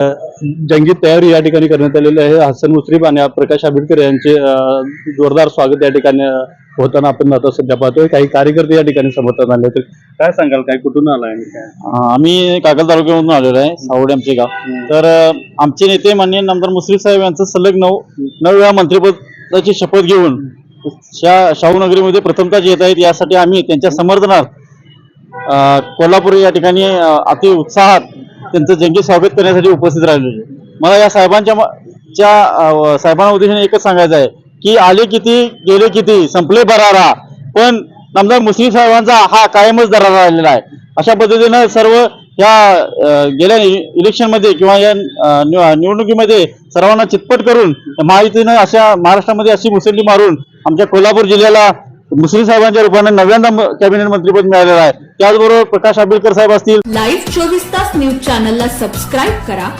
जंगी तयारी या ठिकाणी करण्यात आलेली आहे. हसन मुश्रीफ आणि प्रकाश आंबेडकर यांचे जोरदार स्वागत या ठिकाणी होताना आपण आता सध्या पाहतोय. काही कार्यकर्ते या ठिकाणी समर्थन आले होते काय सांगाल? काय कुठून आलाय आम्ही कागल तालुक्यामधून आलेलो आहे सावडे आमचे गाव. तर आमचे नेते माननीय नामदार मुश्रीफ साहेब यांचं सलग नऊ नऊ वेळा मंत्रिपदाची शपथ घेऊन शा शाहूनगरीमध्ये प्रथमतः येत आहेत. यासाठी आम्ही त्यांच्या समर्थनात अं, कोल्हापूर या ठिकाणी अति उत्साहात त्यांचं जंगी स्वागत करण्यासाठी उपस्थित राहिलेले मला या साहेबांच्या च्या साहेबांना उद्देशाने एकच सांगायचं आहे की आले किती गेले किती संपले बरारा पण नामदार मुस्लिम साहेबांचा हा कायमच दरारा राहिलेला आहे. अशा पद्धतीनं सर्व या गेल्या इलेक्शनमध्ये किंवा या निव- निवडणुकीमध्ये सर्वांना चितपट करून महायुतीनं अशा महाराष्ट्रामध्ये अशी मुसंडी मारून आमच्या कोल्हापूर जिल्ह्याला मुस्लिम साहेबांच्या रूपाने नव्यांदा कॅबिनेट मंत्रीपद मिळालेलं आहे. त्याचबरोबर प्रकाश आंबेडकर साहेब असतील. लाईव्ह चोवीस तास न्यूज चॅनलला सबस्क्राईब करा.